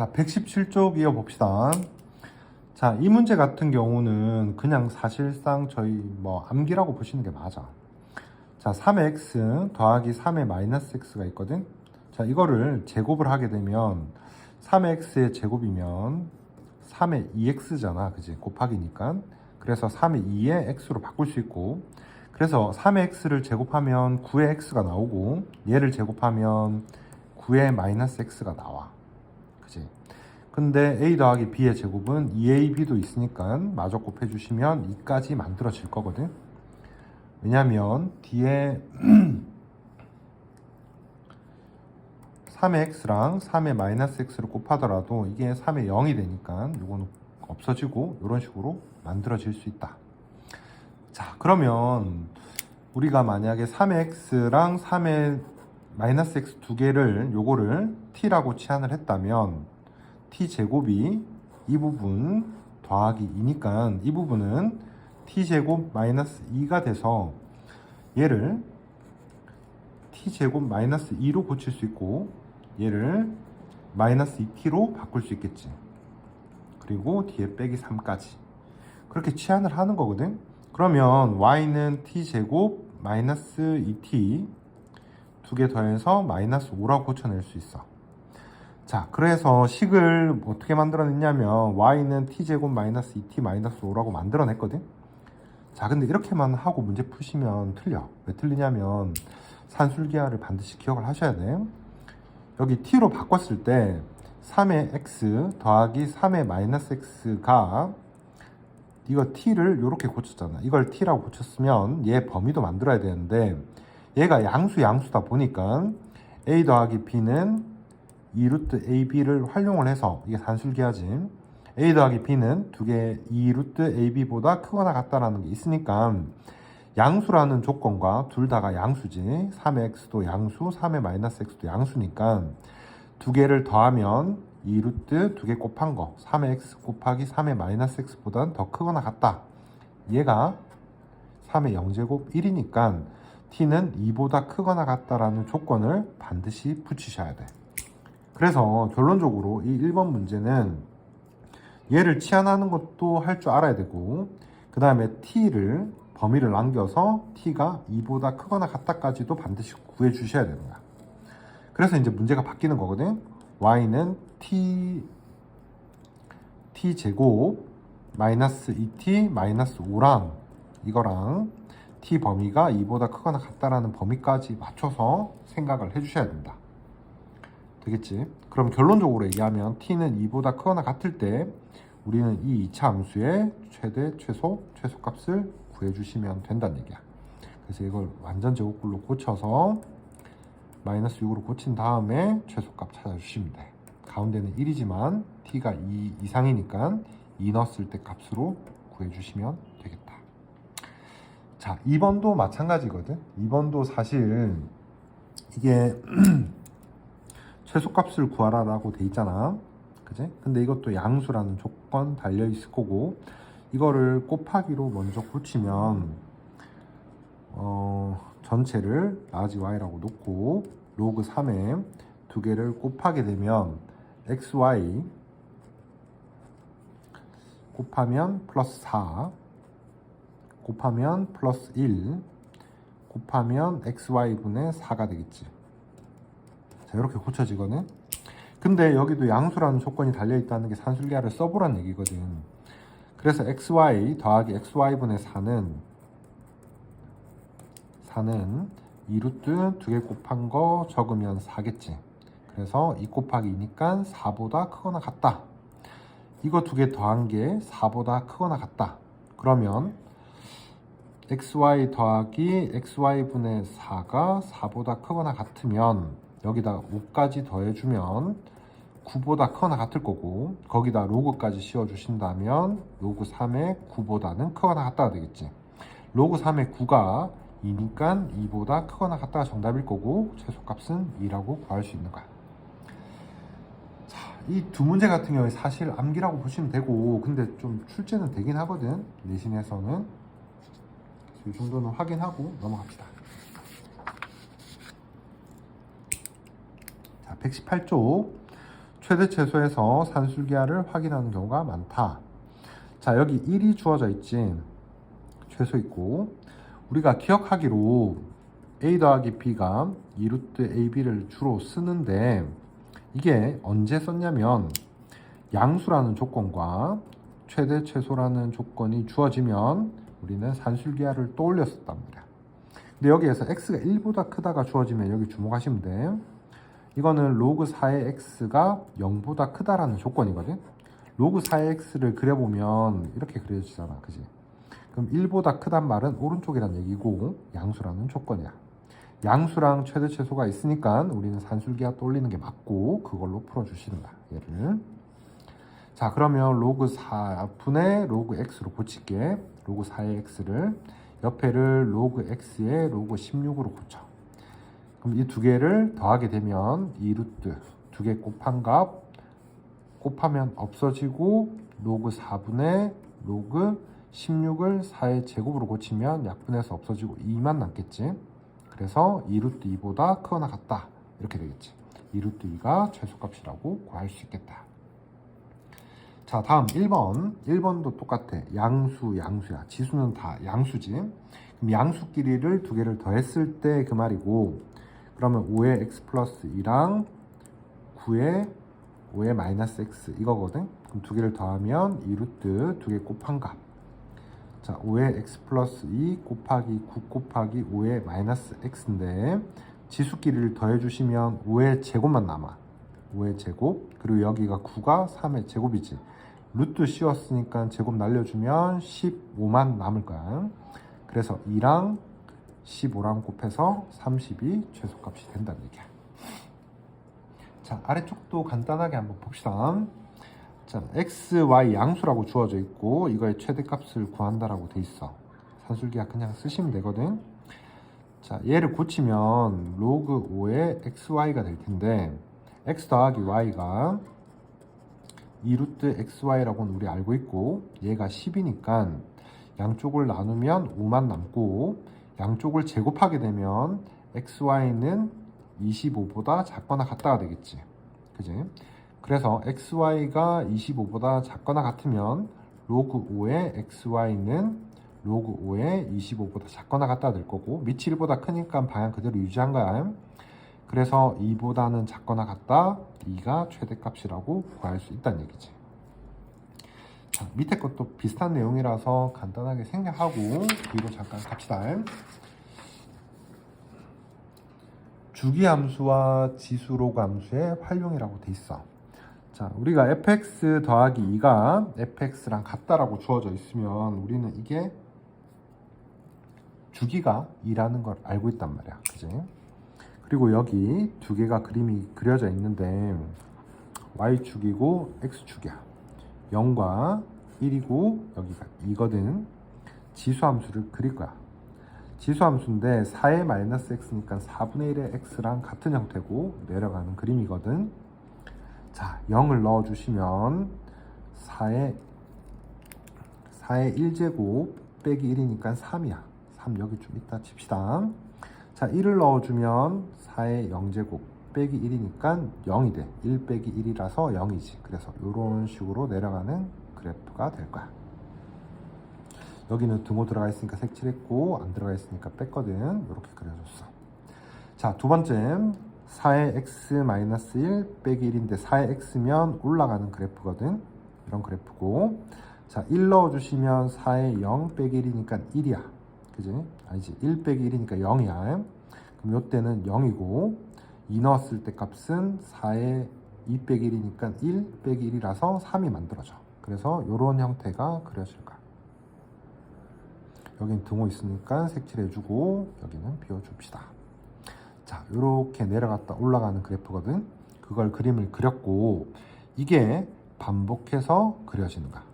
자, 117쪽 이어봅시다. 자, 이 문제 같은 경우는 그냥 사실상 저희 뭐 암기라고 보시는 게 맞아. 자, 3의 x 더하기 3의 마이너스 x가 있거든. 자, 이거를 제곱을 하게 되면 3의 x의 제곱이면 3의 2x잖아. 그지? 곱하기니까. 그래서 3의 2의 x로 바꿀 수 있고 그래서 3의 x를 제곱하면 9의 x가 나오고 얘를 제곱하면 9의 마이너스 x가 나와. 근데 a 더하기 b의 제곱은 2ab도 있으니까 마저 곱해주시면 2까지 만들어질 거거든. 왜냐면 뒤에 3의 x랑 3의 마이너스 x를 곱하더라도 이게 3의 0이 되니까 이거는 없어지고 이런 식으로 만들어질 수 있다. 자, 그러면 우리가 만약에 3의 x랑 3의 마이너스 x 두 개를 요거를 t라고 치환을 했다면 t 제곱이 이 부분 더하기 2니까 이 부분은 t 제곱 마이너스 2가 돼서 얘를 t 제곱 마이너스 2로 고칠 수 있고 얘를 마이너스 2t로 바꿀 수 있겠지. 그리고 뒤에 빼기 3까지. 그렇게 치환을 하는 거거든. 그러면 y는 t 제곱 마이너스 2t 두 개 더해서 마이너스 5라고 고쳐낼 수 있어. 자, 그래서 식을 어떻게 만들어냈냐면 y는 t 제곱 마이너스 2t 마이너스 5라고 만들어냈거든. 자, 근데 이렇게만 하고 문제 푸시면 틀려. 왜 틀리냐면 산술기하를 반드시 기억을 하셔야 돼. 여기 t로 바꿨을 때 3의 x 더하기 3의 마이너스 x가 이거 t를 이렇게 고쳤잖아. 이걸 t라고 고쳤으면 얘 범위도 만들어야 되는데 얘가 양수 양수다 보니까 a 더하기 b는 2루트 ab를 활용을 해서 이게 산술기하지. a 더하기 b는 두개 2루트 ab보다 크거나 같다라는 게 있으니까 양수라는 조건과 둘 다가 양수지. 3의 x도 양수, 3의 마이너스 x도 양수니까 두 개를 더하면 2루트 두 개 곱한 거 3의 x 곱하기 3의 마이너스 x보다는 더 크거나 같다. 얘가 3의 0제곱 1이니까 t는 2보다 크거나 같다라는 조건을 반드시 붙이셔야 돼. 그래서 결론적으로 이 1번 문제는 얘를 치환하는 것도 할 줄 알아야 되고 그 다음에 t를 범위를 남겨서 t가 2보다 크거나 같다까지도 반드시 구해 주셔야 거야. 그래서 이제 문제가 바뀌는 거거든. y는 t t 제곱 마이너스 2t 마이너스 5랑 이거랑 t 범위가 2보다 크거나 같다라는 범위까지 맞춰서 생각을 해 주셔야 된다. 되겠지? 그럼 결론적으로 얘기하면 t는 2보다 크거나 같을 때 우리는 이 2차 함수의 최대, 최소, 최소값을 구해주시면 된다는 얘기야. 그래서 이걸 완전 제곱글로 고쳐서 마이너스 6으로 고친 다음에 최소값 찾아주시면 돼. 가운데는 1이지만 t가 2 이상이니까 2 넣었을 때 값으로 구해주시면 되겠다. 자, 2번도 마찬가지거든. 2번도 사실 이게 최소값을 구하라라고 돼 있잖아. 그지? 근데 이것도 양수라는 조건 달려 있을 거고 이거를 곱하기로 먼저 고치면 어, 전체를 라지 y라고 놓고 로그 3에 두 개를 곱하게 되면 xy 곱하면 플러스 4 곱하면 플러스 1 곱하면 xy분의 4가 되겠지 자 이렇게 고쳐지거든 근데 여기도 양수라는 조건이 달려 있다는 게 산술계화를 써보란 얘기거든. 그래서 xy 더하기 xy분의 4는 4는 2루트 두 개 곱한 거 적으면 4겠지. 그래서 2 곱하기 2니까 4보다 크거나 같다. 이거 두 개 더한 게 4보다 크거나 같다. 그러면 xy 더하기 xy분의 4가 4보다 크거나 같으면 여기다 5까지 더해주면 9보다 크거나 같을 거고 거기다 로그까지 씌워주신다면 로그 3의 9보다는 크거나 같다가 되겠지. 로그 3의 9가 2니까 2보다 크거나 같다가 정답일 거고 최소값은 2라고 구할 수 있는 거야. 이 두 문제 같은 경우에 사실 암기라고 보시면 되고 근데 좀 출제는 되긴 하거든. 내신에서는. 이 정도는 확인하고 넘어갑시다 자 118쪽 최대 최소에서 산술기하를 확인하는 경우가 많다. 자, 여기 1이 주어져 있지. 최소 있고. 우리가 기억하기로 a 더하기 b가 2루트 ab를 주로 쓰는데 이게 언제 썼냐면 양수라는 조건과 최대 최소라는 조건이 주어지면 우리는 산술기하를 떠올렸었단 말이야. 근데 여기에서 x가 1보다 크다가 주어지면 여기 주목하시면 돼. 이거는 로그 4의 x가 0보다 크다라는 조건이거든. 로그 4의 x를 그려보면 이렇게 그려지잖아. 그지? 그럼 1보다 크단 말은 오른쪽이란 얘기고 양수라는 조건이야. 양수랑 최대 최소가 있으니까 우리는 산술기하 떠올리는 게 맞고 그걸로 풀어주시는 거야. 얘를. 자 그러면 로그 4분의 로그 x로 고칠게. 로그 4의 x를 옆에를 로그 x의 로그 16으로 고쳐. 그럼 이 두 개를 더하게 되면 이 루트 두 개 곱한 값 곱하면 없어지고 로그 4분의 로그 16을 4의 제곱으로 고치면 약분해서 없어지고 2만 남겠지. 그래서 2루트 2보다 크거나 같다. 이렇게 되겠지. 2루트 2가 최소값이라고 구할 수 있겠다. 자, 다음 1번. 1번도 똑같아. 양수, 양수야. 지수는 다 양수지. 그럼 양수 끼리를 두 개를 더했을 때 그 말이고, 그러면 5의 x 플러스 2랑 9의 5의 마이너스 x 이거거든. 그럼 두 개를 더하면 2루트 두 개 곱한 값. 자, 5의 x 플러스 2 곱하기 9 곱하기 5의 마이너스 x인데 지수끼리를 더해주시면 5의 제곱만 남아. 5의 제곱 그리고 여기가 9가 3의 제곱이지. 루트 씌웠으니까 제곱 날려주면 15만 남을 거야. 그래서 2랑 15랑 곱해서 30이 최소값이 된다는 얘기야. 자, 아래쪽도 간단하게 한번 봅시다. 자, x, y 양수라고 주어져 있고 이거의 최대값을 구한다라고 돼 있어. 산술기하 그냥 쓰시면 되거든. 자, 얘를 고치면 로그 5의 xy가 될 텐데 x 더하기 y가 2루트 xy라고는 우리 알고 있고 얘가 10이니까 양쪽을 나누면 5만 남고 양쪽을 제곱하게 되면 xy는 25보다 작거나 같다가 되겠지. 그지? 그래서 xy가 25보다 작거나 같으면 로그 5의 xy는 로그 5의 25보다 작거나 같다 될 거고 밑이 1보다 크니까 방향 그대로 유지한 거야. 그래서 2보다는 작거나 같다. 2가 최대값이라고 구할 수 있다는 얘기지. 자, 밑에 것도 비슷한 내용이라서 간단하게 생략하고 뒤로 잠깐 갑시다. 주기함수와 지수로그 함수의 활용이라고 돼 있어. 자, 우리가 fx 더하기 2가 fx랑 같다라고 주어져 있으면 우리는 이게 주기가 2라는 걸 알고 있단 말이야. 그지? 그리고 여기 두 개가 그림이 그려져 있는데 y축이고 x축이야. 0과 1이고 여기가 2거든. 지수함수를 그릴 거야. 지수함수인데 4의 마이너스 x니까 4분의 1의 x랑 같은 형태고 내려가는 그림이거든. 자, 0을 넣어 주시면 4의 4의 1제곱 빼기 1이니까 3이야. 3 여기 좀 이따 칩시다. 자, 1을 넣어주면 4의 0제곱 빼기 1이니까 0이 돼. 1 빼기 1이라서 0이지. 그래서 이런 식으로 내려가는 그래프가 될 거야. 여기는 등호 들어가 있으니까 색칠했고 안 들어가 있으니까 뺐거든. 이렇게 그려줬어. 자, 두 번째 4의 x-1 빼기 1인데 4의 x면 올라가는 그래프거든. 이런 그래프고 자, 1 넣어주시면 4의 0 빼기 1이니까 1이야. 그지? 아니지. 1 빼기 1이니까 0이야. 그럼 요때는 0이고 2 넣었을 때 값은 4의 2 빼기 1이니까 1 빼기 1이라서 3이 만들어져. 그래서 이런 형태가 그려질 거야. 여긴 등호 있으니까 색칠해주고 여기는 비워줍시다. 자, 이렇게 내려갔다 올라가는 그래프거든. 그걸 그림을 그렸고 이게 반복해서 그려지는 거야.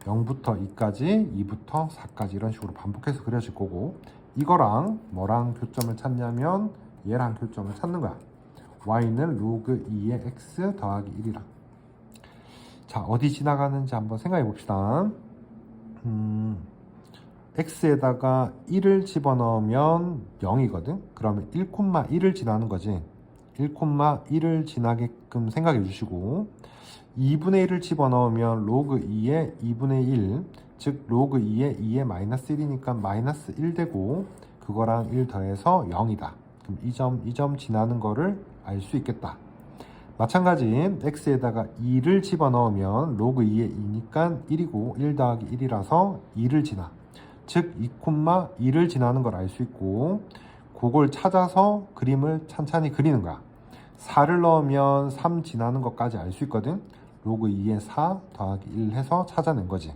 0부터 2까지, 2부터 4까지 이런 식으로 반복해서 그려질 거고 이거랑 뭐랑 교점을 찾냐면 얘랑 교점을 찾는 거야. y는 로그 2의 x 더하기 1이랑. 자, 어디 지나가는지 한번 생각해 봅시다. 음, x에다가 1을 집어넣으면 0이거든. 그러면 1,1을 지나는 거지. 1,1을 지나게끔 생각해 주시고 2분의 1을 집어넣으면 로그 2의 2분의 1, 즉 로그 2의 2의 마이너스 1이니까 마이너스 1 되고 그거랑 1 더해서 0이다. 그럼 이 점, 이 점 지나는 거를 알 수 있겠다. 마찬가지 x에다가 2를 집어넣으면 로그 2의 2니까 1이고 1 더하기 1이라서 2를 지나. 즉 2,2를 지나는 걸 알 수 있고 그걸 찾아서 그림을 찬찬히 그리는 거야. 4를 넣으면 3 지나는 것까지 알 수 있거든. 로그 2에 4 더하기 1 해서 찾아낸 거지.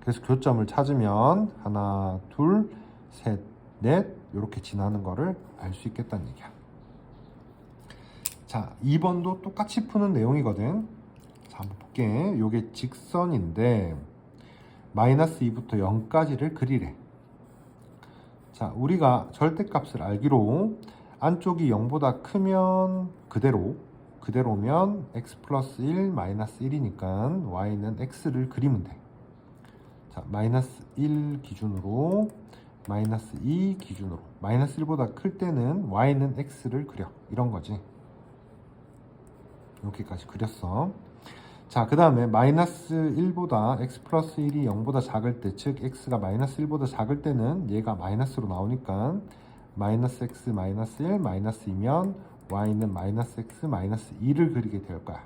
그래서 교점을 찾으면 하나, 둘, 셋, 넷 이렇게 지나는 거를 알 수 있겠다는 얘기야. 자, 2번도 똑같이 푸는 내용이거든. 자, 한번 볼게. 요게 직선인데 마이너스 2부터 0까지를 그리래. 자, 우리가 절대값을 알기로 안쪽이 0보다 크면 그대로 그대로면 x 플러스 1 마이너스 1이니까 y는 x를 그리면 돼. 자, 마이너스 1 기준으로 마이너스 2 기준으로 마이너스 1보다 클 때는 y는 x를 그려. 이런 거지. 이렇게까지 그렸어. 자, 그 다음에 마이너스 1보다 x 플러스 1이 0보다 작을 때, 즉 x가 마이너스 1보다 작을 때는 얘가 마이너스로 나오니까 마이너스 x 마이너스 1 마이너스 2면 y는 마이너스 x 마이너스 2를 그리게 될 거야.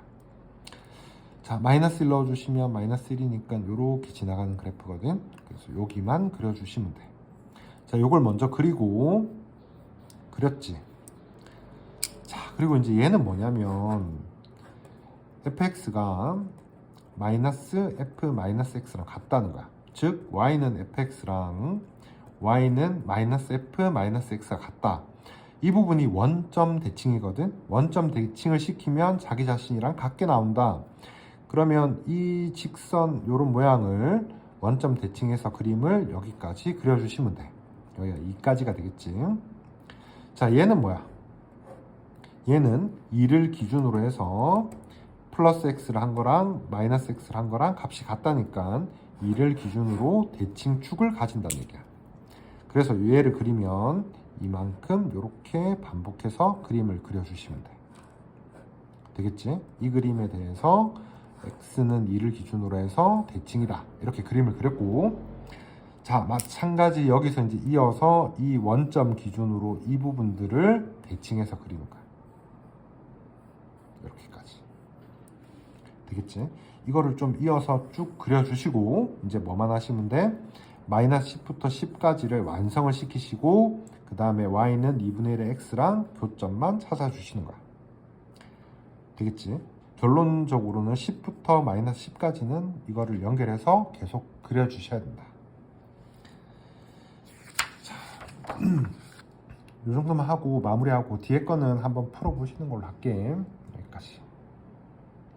자, 마이너스 1 넣어주시면 마이너스 1이니까 이렇게 지나가는 그래프거든. 그래서 여기만 그려주시면 돼. 자, 요걸 먼저 그리고 그렸지. 자, 그리고 이제 얘는 뭐냐면 fx가 마이너스 f 마이너스 x랑 같다는 거야. 즉 y는 fx랑 y는 마이너스 f 마이너스 x가 같다. 이 부분이 원점 대칭이거든. 원점 대칭을 시키면 자기 자신이랑 같게 나온다. 그러면 이 직선 요런 모양을 원점 대칭해서 그림을 여기까지 그려주시면 돼. 여기가 2까지가 되겠지. 자, 얘는 뭐야? 얘는 2를 기준으로 해서 플러스 x를 한 거랑 마이너스 x를 한 거랑 값이 같다니까 2를 기준으로 대칭축을 가진다는 얘기야. 그래서 얘를 그리면 이만큼 이렇게 반복해서 그림을 그려주시면 돼. 되겠지? 이 그림에 대해서 x는 2를 기준으로 해서 대칭이다. 이렇게 그림을 그렸고 자 마찬가지 여기서 이제 이어서 이 원점 기준으로 이 부분들을 대칭해서 그리는 거야. 이렇게까지. 되겠지? 이거를 좀 이어서 쭉 그려주시고 이제 뭐만 하시면 돼? 마이너스 10부터 10까지를 완성을 시키시고 그 다음에 y는 2분의 1의 x랑 교점만 찾아주시는 거야. 되겠지? 결론적으로는 10부터 마이너스 10까지는 이거를 연결해서 계속 그려주셔야 된다. 자, 이 정도만 하고 마무리하고 뒤에 거는 한번 풀어보시는 걸로 할게.